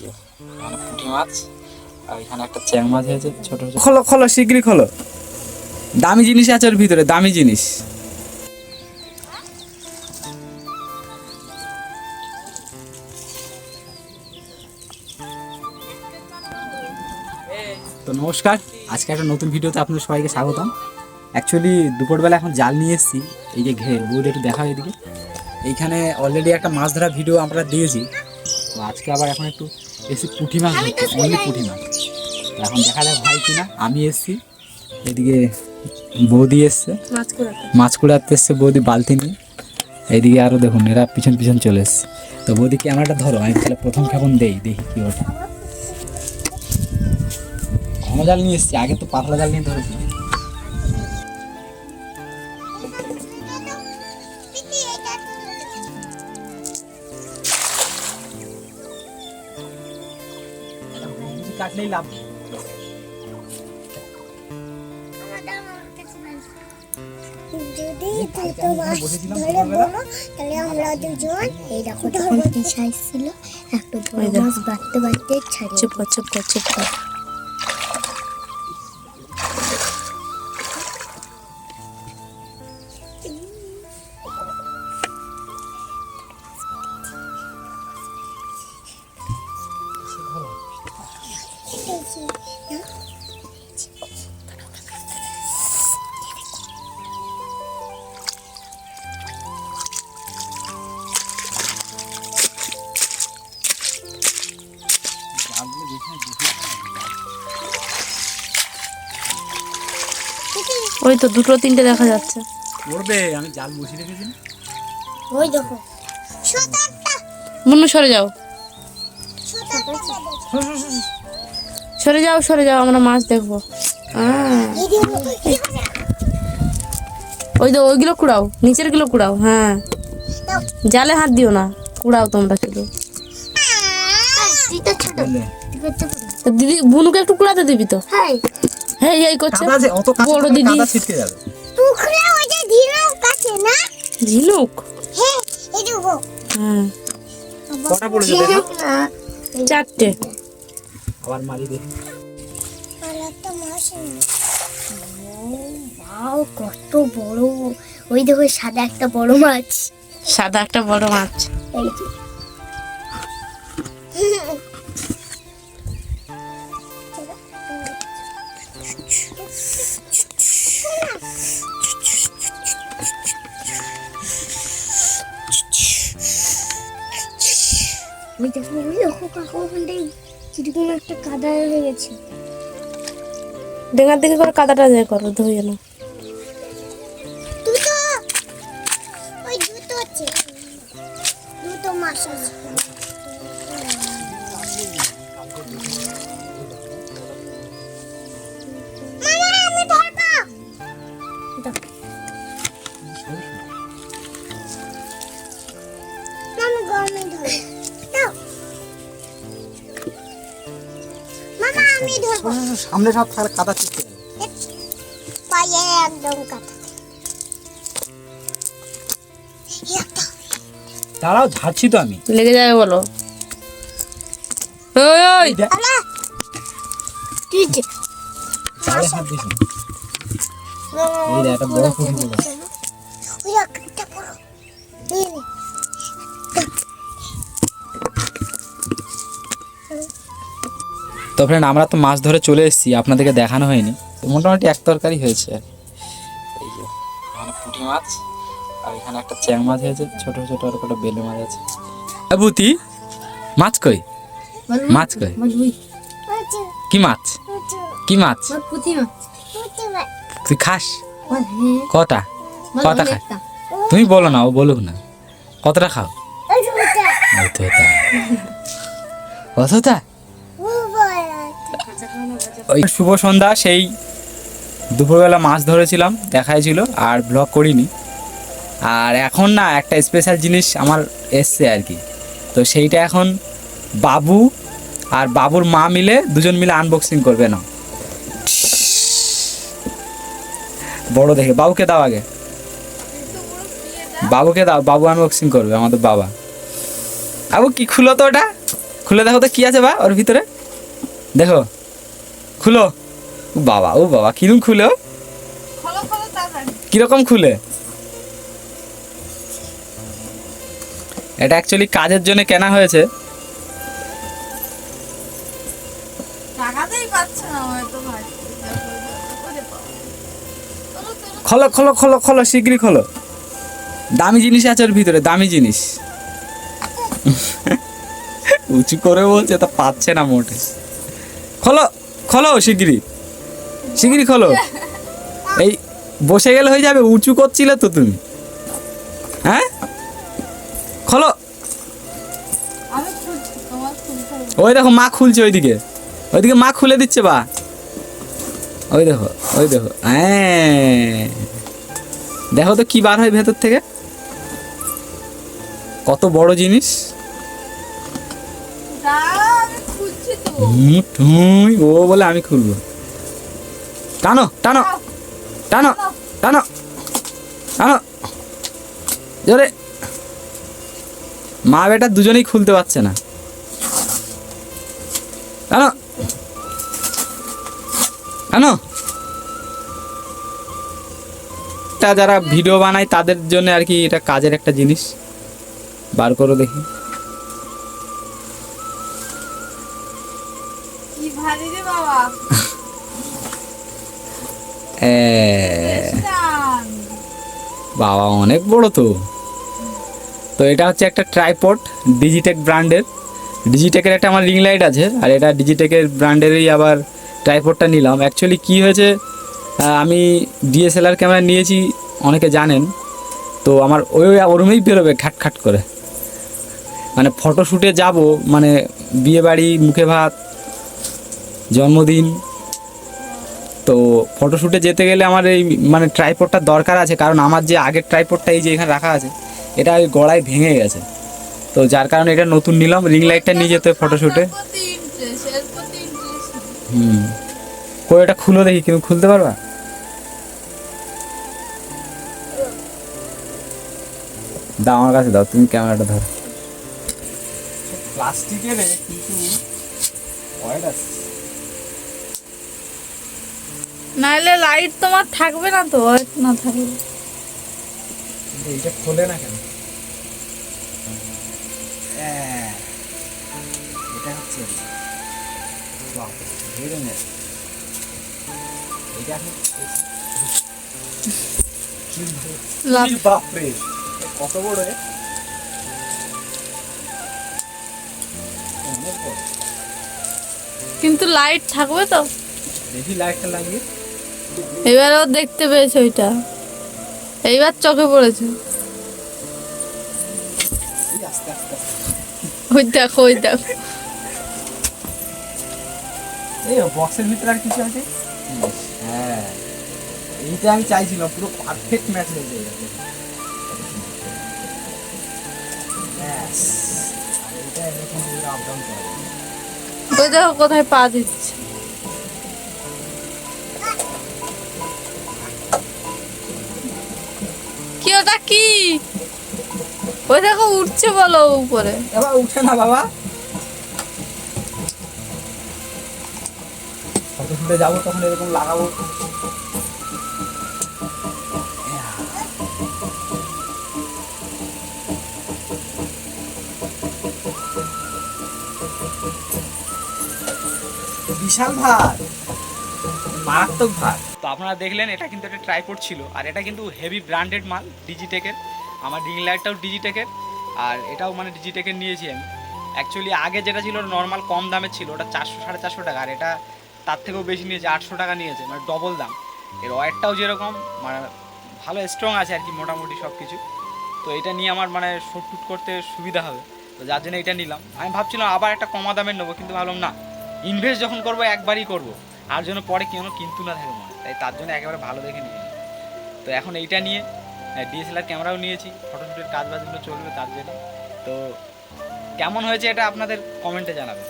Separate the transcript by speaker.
Speaker 1: যে পুঁটি মাছ, আর এখানে একটা চ্যাং মাছ হয়েছে, ছোট খোলো খোলো, শিগগিরই খোলো। দামি জিনিস আছে ওর ভিতরে, দামি জিনিস। তো নমস্কার, আজকে একটা নতুন ভিডিওতে আপনাদের সবাইকে স্বাগতম। অ্যাকচুয়ালি দুপুরবেলা এখন জাল নিয়ে এসেছি, এই যে ঘের বউটা একটু দেখা হয় এদিকে। এইখানে অলরেডি একটা মাছ ধরা ভিডিও আমরা দিয়েছি। তো আজকে আবার এখন একটু এসে পুঁটি মাছ ধরতে অনলি পুঁটি মাছ। এখন দেখা যাক ভাই কিনা। আমি এসেছি এদিকে বৌদি এসছে।
Speaker 2: মাছ
Speaker 1: কুড়াতে। এসছে বৌদি বালতি নিয়ে। এইদিকে আরও দেখুন এরা পিছন পিছন চলে এসছে। তো বৌদি ক্যামেরাটা ধরো আমি তাহলে প্রথম কেমন দেই দেখি কি ওটা ঘন জাল নিয়ে এসছি আগে তো পাতলা জাল নিয়ে ধরেছি। কাটলেই লাভ
Speaker 3: যদি দুটো মাছ ধরে বলো তাহলে আমরা দুজন এই দেখো তখন কি সাইজ ছিল একটা বড় মাছ বাড়তে বাড়তে ছাড়িয়ে
Speaker 2: চুপ কর চুপ কর চুপ কর। ওই তো দুটো তিনটে দেখা যাচ্ছে।
Speaker 1: পড়বে আমি জাল বসিয়ে রেখেছি না?
Speaker 3: ওই দেখো। সুতারটা
Speaker 2: মুন্নু সরে যাও।
Speaker 3: সুতারটা
Speaker 2: সরে যাও সরে যাও আমরা মাছ দেখব। ওই তো ওইগুলো কুড়াও নিচেরগুলো কুড়াও হ্যাঁ। জালে হাত দিও না কুড়াও তোমরা শুধু। দিদি বুনুকে একটু কুড়াতে দিবি তো? হ্যাঁ এই করছে। বড় দিদি।
Speaker 3: ঝিনুক হ্যাঁ।
Speaker 2: চারটে।
Speaker 1: আবার মারি
Speaker 3: বাও কত বড়। ওই দেখো সাদা একটা বড় মাছ।
Speaker 2: সাদা একটা বড় মাছ।
Speaker 3: ওই দেখো ওই দেখো কাকু ওখানটায় কীরকম একটা কাদা হয়ে গেছে।
Speaker 2: ডেঙ্গার দিকে করে কাদাটা যায় করো ধুয়ে না
Speaker 3: দুটো! ওই
Speaker 1: সামনে সব সারা কাদা ছিটকে যাবে।
Speaker 3: পায়ে একদম কাটা একটা
Speaker 1: দাঁড়াও ঝাড়ছি তো আমি।
Speaker 2: লেগে যাবে বলো। ওই ওই।
Speaker 1: হাত এই একটা বড় পুঁটি তো ফ্রেন্ড আমরা তো মাছ ধরে চলে এসেছি আপনাদেরকে দেখানো হয়নি। তো মোটামুটি এক তরকারি হয়েছে। এই যে এখানে পুঁটি মাছ আর এখানে একটা চ্যাং মাছ হয়েছে ছোট ছোট আর কটা বেলে মাছ আছে। ভূতি মাছ কই? মাছ কই? কি মাছ? কি মাছ?
Speaker 3: পুঁটি মাছ।
Speaker 1: তুই খাস? কটা? কটা খাস? তুমি বলো না ও বলুক না। কতটা খাও?
Speaker 3: ওই
Speaker 1: ওই শুভ সন্ধ্যা, সেই দুপুরবেলা মাছ ধরেছিলাম, দেখাইছিল, আর ব্লগ করিনি। আর এখন না, একটা স্পেশাল জিনিস আমার এসছে আর কি। তো সেইটা এখন বাবু আর বাবুর মা মিলে দুজন মিলে আনবক্সিং করবে না। বড় দেখে, বাবুকে দাও আগে। বাবুকে দাও, বাবু আনবক্সিং করবে, আমাদের বাবা। বাবু কি খুলো তো ওটা? খুলে দেখো তো কি আছে বা ওর ভিতরে। দেখো। খুলো। ও বাবা ও বাবা কিরম খুলে? কীরকম খুলে? এটা অ্যাকচুয়ালি কাজের জন্য কেনা হয়েছে। খোলো খোলো খোলো খোলো শীঘ্রই খোলো। দামি জিনিস আছে ওর ভিতরে দামি জিনিস। উঁচু করে বলছে তা পাচ্ছে না মোটে। খোলো। খোলো শিগগিরি শিগগিরি খোলো। এই বসে গেলে হয়ে যাবে, উঁচু করছিলে তো তুমি। হ্যাঁ? খোলো। ওই দেখো, মা খুলছে ওইদিকে। ওইদিকে মা খুলে দিচ্ছে, বা। ওই দেখো ওই দেখো হ্যাঁ। দেখো তো কি বার হয় ভেতর থেকে। কত বড় জিনিস। ঠুই, ও বলে আমি খুলবো। টানো টানো টানো টানো টানো। জোরে। মা বেটা দুজনেই খুলতে পারছে না। টানো টানো। যারা ভিডিও বানায় তাদের জন্য আর কি এটা কাজের একটা জিনিস। বার করো দেখি।
Speaker 2: বাবা।
Speaker 1: অনেক বড় তো। তো এটা হচ্ছে একটা ট্রাইপড ডিজিটেক ব্র্যান্ডের ডিজিটেকের একটা আমার রিং লাইট আছে আর এটা ডিজিটেকের ব্র্যান্ডেরই আবার ট্রাইপডটা নিলাম। অ্যাকচুয়ালি কি হয়েছে আমি ডিএসএলআর ক্যামেরা নিয়েছি অনেকে জানেন। তো আমার ওই ওরমেই বেরোবে খাট খাট করে। মানে ফটোশ্যুটে যাব মানে বিয়েবাড়ি মুখে ভাত জন্মদিন। তো ফটোশ্যুটে যেতে গেলে আমার এই মানে ট্রাইপডটা দরকার আছে, কারণ আমার যে আগের ট্রাইপডটা এই যে এখানে রাখা আছে, এটা ওই গড়ায় ভেঙে গেছে। তো যার কারণে এটা নতুন নিলাম রিং লাইটটা নিয়ে যেতে ফটোশ্যুটে। হুম। কই এটা খুলো দেখি কিন্তু খুলতে পারবা? দাও আমার কাছে, দাও, তুমি ক্যামেরাটা ধরো। প্লাস্টিকের কিন্তু অয়েল আছে।
Speaker 2: নাহলে লাইট তোমার থাকবে না তো না থাকবে
Speaker 1: কিন্তু এইটা খোলে না কেন আহ, এটা হচ্ছে বাহ, ধরে নে। এটা হচ্ছে-
Speaker 2: লাভ
Speaker 1: কি বাপরে কত বড় এ? বড়।
Speaker 2: কিন্তু লাইট থাকবে তো
Speaker 1: দেখি লাইটটা লাগিয়ে
Speaker 2: এবারেও দেখতে পেয়েছে ওইটা। এইবার চোখে পড়েছে। ওই দেখো ওই দেখো।
Speaker 1: এই বক্সের ভিতরে আর কিছু আছে? হ্যাঁ। এইটা আমি চাইছিলাম পুরো পারফেক্ট ম্যাচ যাবে।
Speaker 2: ওই দেখো কোথায় পা দিচ্ছে। ওটা কি? ওই দেখো উঠছে বলো উপরে।
Speaker 1: এবার উঠে না বাবা। ফটো যাব তখন এরকম লাগাবো। বিশাল ভার। মারাত্মক ভার। তো আপনারা দেখলেন, এটা কিন্তু একটা ট্রাইপড ছিল। আর এটা কিন্তু হেভি ব্র্যান্ডেড মাল ডিজিটেকের আমার রিং লাইটটাও ডিজিটেকের আর এটাও মানে ডিজিটেকের নিয়েছি আমি। অ্যাকচুয়ালি আগে যেটা ছিল নর্মাল কম দামের ছিল। ওটা চারশো, সাড়ে চারশো টাকা। আর এটা তার থেকেও বেশি নিয়েছে, আটশো টাকা নিয়েছে মানে ডবল দাম। এর ওয়ারটাও যেরকম মানে ভালো স্ট্রং আছে আর কি, মোটামুটি সব কিছু তো এটা নিয়ে আমার মানে শ্যুট টুট করতে সুবিধা হবে। তো যার জন্য এটা নিলাম। আমি ভাবছিলাম আবার একটা কমা দামের নেব, কিন্তু ভাবলাম না। ইনভেস্ট যখন করব, একবারই করব। আর যেন পরে কেন কিন্তু না থাকে মনে। তাই তার জন্য একেবারে ভালো দেখে নিয়ে তো এখন এইটা নিয়ে ডিএসএলআর ক্যামেরাও নিয়েছি ফটোশুটের কাজ বাজগুলো চলবে তার জন্য। তো কেমন হয়েছে এটা আপনাদের কমেন্টে জানাবেন।